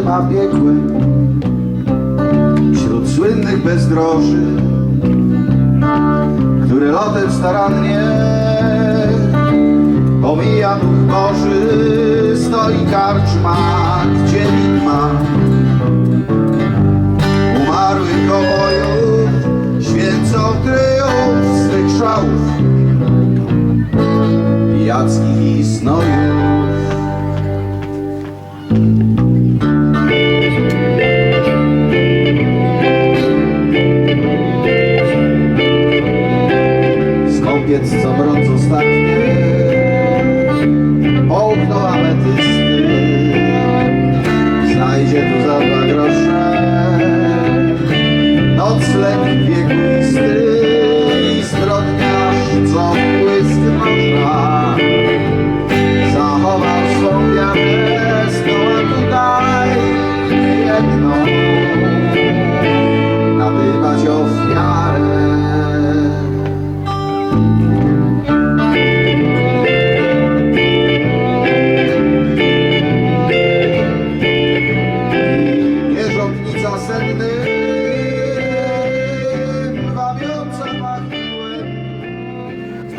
widzeń niebem a piekłem Wśród słynnych bezdroży Które lotem starannie Pomija duch Boży Stoi karczma, gdzie widma Umarłych kobojów Święcą kryjów swych szałów. Jackich i snojów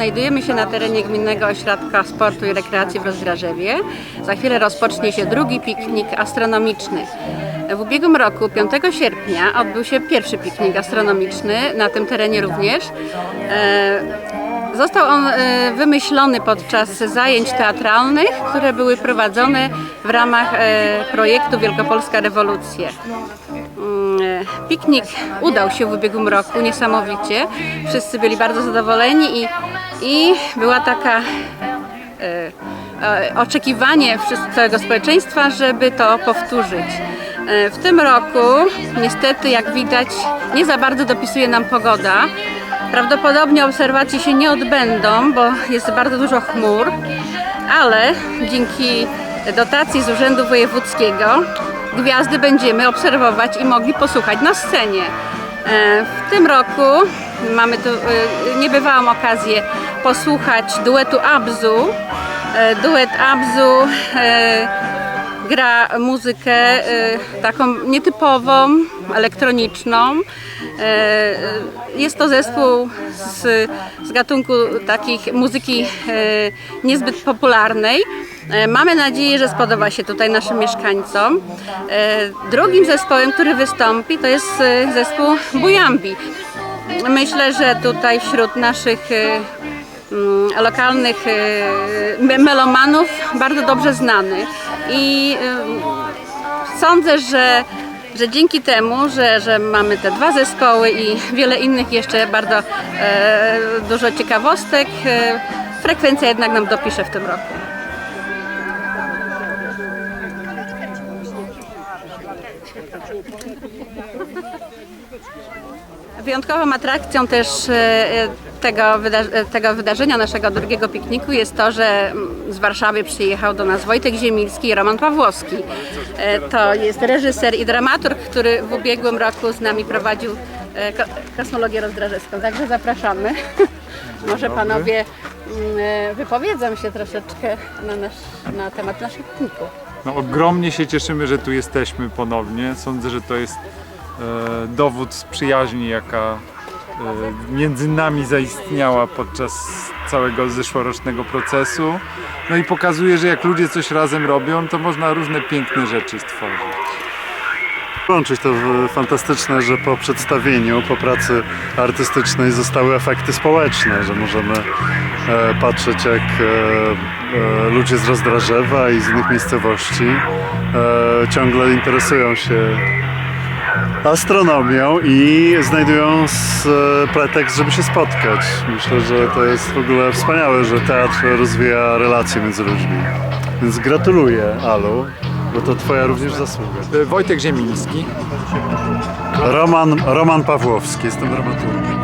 Znajdujemy się na terenie Gminnego Ośrodka Sportu i Rekreacji w Rozdrażewie. Za chwilę rozpocznie się drugi piknik astronomiczny. W ubiegłym roku, 5 sierpnia, odbył się pierwszy piknik astronomiczny, na tym terenie również. E, Został on e, wymyślony podczas zajęć teatralnych, które były prowadzone w ramach e, projektu Wielkopolska Rewolucja. Mm, Piknik udał się w ubiegłym roku niesamowicie. Wszyscy byli bardzo zadowoleni i, i była taka e, e, oczekiwanie całego społeczeństwa, żeby to powtórzyć. E, W tym roku, niestety, jak widać, nie za bardzo dopisuje nam pogoda. Prawdopodobnie obserwacje się nie odbędą, bo jest bardzo dużo chmur, ale dzięki dotacji z Urzędu Wojewódzkiego gwiazdy będziemy obserwować i mogli posłuchać na scenie. W tym roku mamy tu niebywałą okazję posłuchać duetu Abzu. E, Duet Abzu e, gra muzykę e, taką nietypową, elektroniczną. Jest to zespół z, z gatunku takich muzyki niezbyt popularnej. Mamy nadzieję, że spodoba się tutaj naszym mieszkańcom. Drugim zespołem, który wystąpi, to jest zespół Bujambi. Myślę, że tutaj wśród naszych lokalnych e, me- melomanów bardzo dobrze znany. I e, sądzę, że, że dzięki temu, że, że mamy te dwa zespoły i wiele innych jeszcze bardzo e, dużo ciekawostek, e, frekwencja jednak nam dopisze w tym roku. Wyjątkową atrakcją też e, tego, wyda- tego wydarzenia, naszego drugiego pikniku jest to, że z Warszawy przyjechał do nas Wojtek Ziemilski i Roman Pawłowski. E, To jest reżyser i dramaturg, który w ubiegłym roku z nami prowadził e, ko- kosmologię rozdrażewską. Także zapraszamy. Może panowie mm, e, wypowiedzą się troszeczkę na, nasz, na temat naszych pikników. No, ogromnie się cieszymy, że tu jesteśmy ponownie. Sądzę, że to jest e, dowód przyjaźni, jaka między nami zaistniała podczas całego zeszłorocznego procesu. No i pokazuje, że jak ludzie coś razem robią, to można różne piękne rzeczy stworzyć. Łączyć to fantastyczne, że po przedstawieniu, po pracy artystycznej zostały efekty społeczne, że możemy e, patrzeć jak e, e, ludzie z Rozdrażewa i z innych miejscowości e, ciągle interesują się astronomią i znajdują e, pretekst, żeby się spotkać. Myślę, że to jest w ogóle wspaniałe, że teatr rozwija relacje między ludźmi. Więc gratuluję, Alu, bo to twoja również zasługa. E, Wojtek Ziemiński. Roman, Roman Pawłowski, jestem dramaturgiem.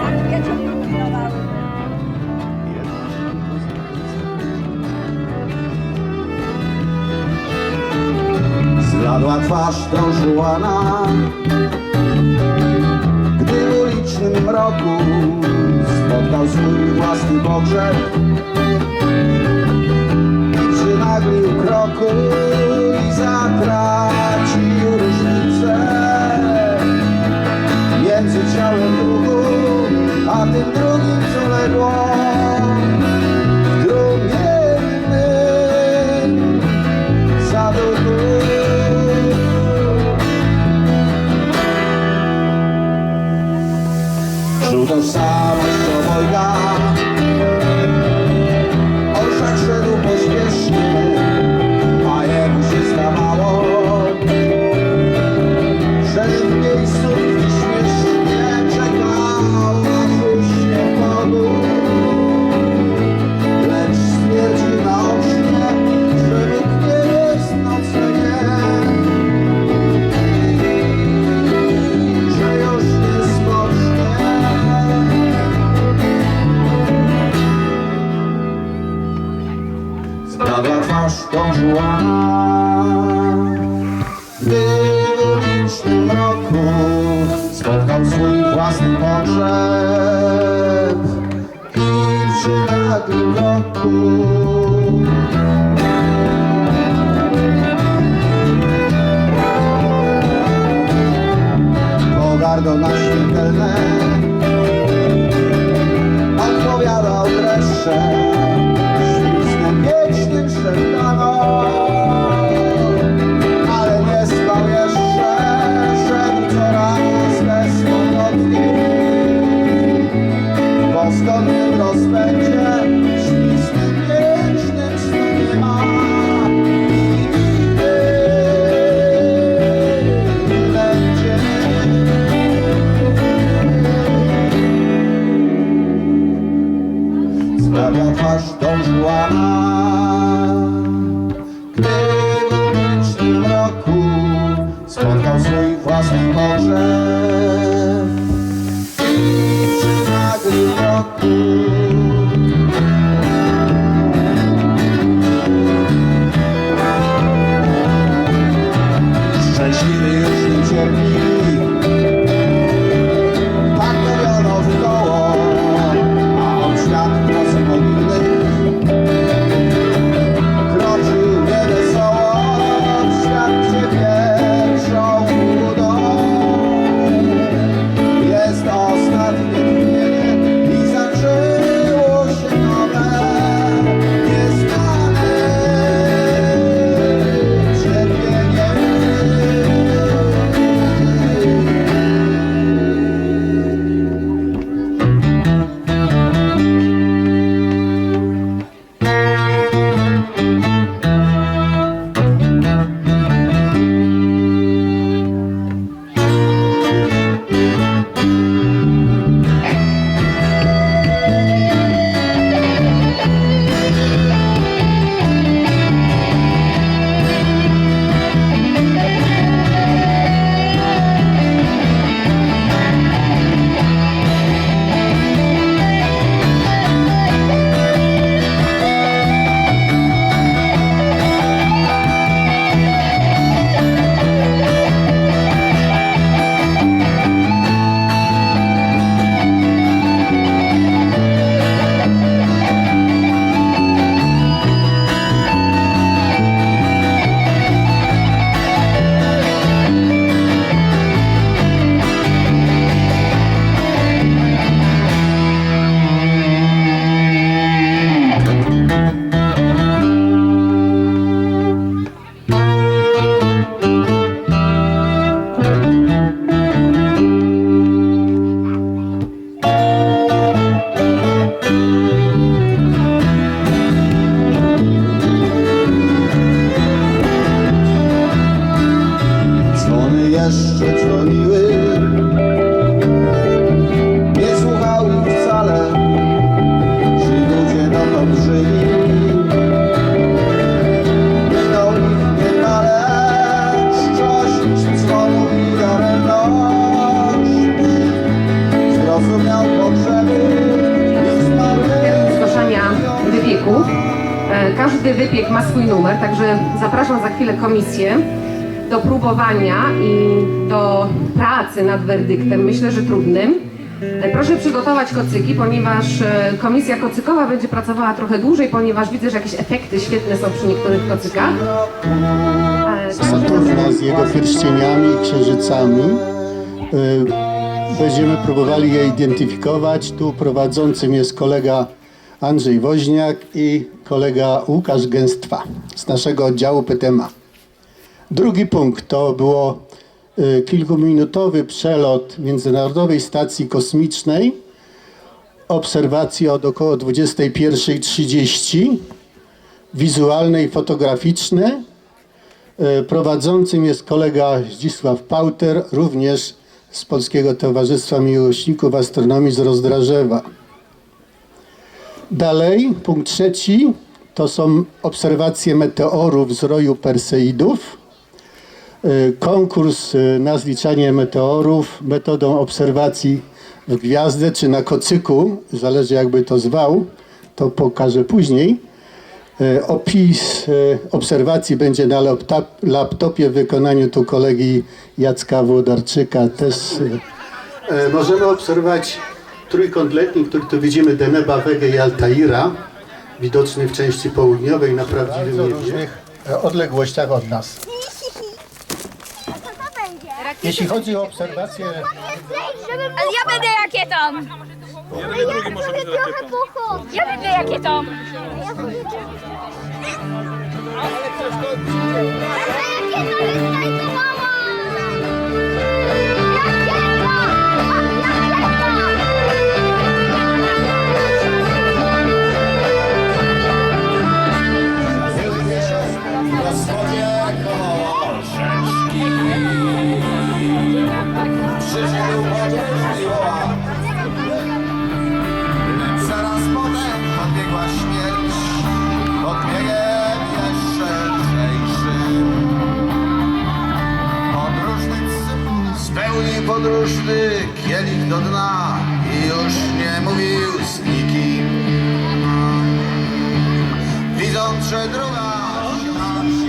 Zbladła twarz Gdy w roku spotkał swój własny pogrzeb Przynaglił kroku i zatracił różnicę Między ciałem drugim, a tym drugim co legło. W licznym roku spotkał swój własny pogrzeb. I przy nagłym roku. Pogardą na śmiertelne Dzwony jeszcze dzwoniły. Nie słuchał ich wcale Ci ludzie dotąd żyli. Minął ich niemale Czczość dzwonu i daremność Zrozumiał potrzeby zgłaszania wypieków. E, Każdy wypiek ma swój numer, także zapraszam za chwilę komisję do próbowania i do pracy nad werdyktem, myślę, że trudnym. E, Proszę przygotować kocyki, ponieważ e, komisja kocykowa będzie pracowała trochę dłużej, ponieważ widzę, że jakieś efekty świetne są przy niektórych kocykach. E, Saturna z jego pierścieniami i księżycami. Będziemy próbowali je identyfikować. Tu prowadzącym jest kolega Andrzej Woźniak i kolega Łukasz Gęstwa z naszego oddziału PTMA. Drugi punkt to było y, kilkuminutowy przelot Międzynarodowej Stacji Kosmicznej. Obserwacje od około 21.30. Wizualne i fotograficzne. E, Prowadzącym jest kolega Zdzisław Pauter, również z Polskiego Towarzystwa Miłośników Astronomii z Rozdrażewa. Dalej, punkt trzeci, to są obserwacje meteorów z roju Perseidów. E, Konkurs e, na zliczanie meteorów metodą obserwacji w gwiazdę czy na kocyku, zależy jakby to zwał, to pokażę później. E, Opis obserwacji będzie na laptop, laptopie w wykonaniu tu kolegi Jacka Włodarczyka. Też możemy obserwować trójkąt letni, który tu widzimy Deneba, Wege i Altaira, widoczny w części południowej na prawdziwym niebie. różnych e, odległościach od nas. To? Jeśli chodzi o obserwację Ale ja będę rakietą! Ale ja sobie trochę pochodzę. Ja będę rakietą! Ja sobie Rakieta wystartowała! Rakieta! 왜 들어가? 아, 씨.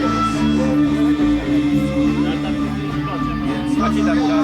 예, 아, 기다리자.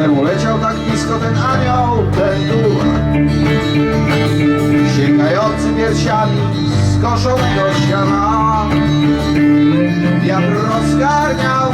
Czemu leciał tak blisko ten anioł, ten duch Sięgający piersiami skoszonego siana Wiatr rozgarniał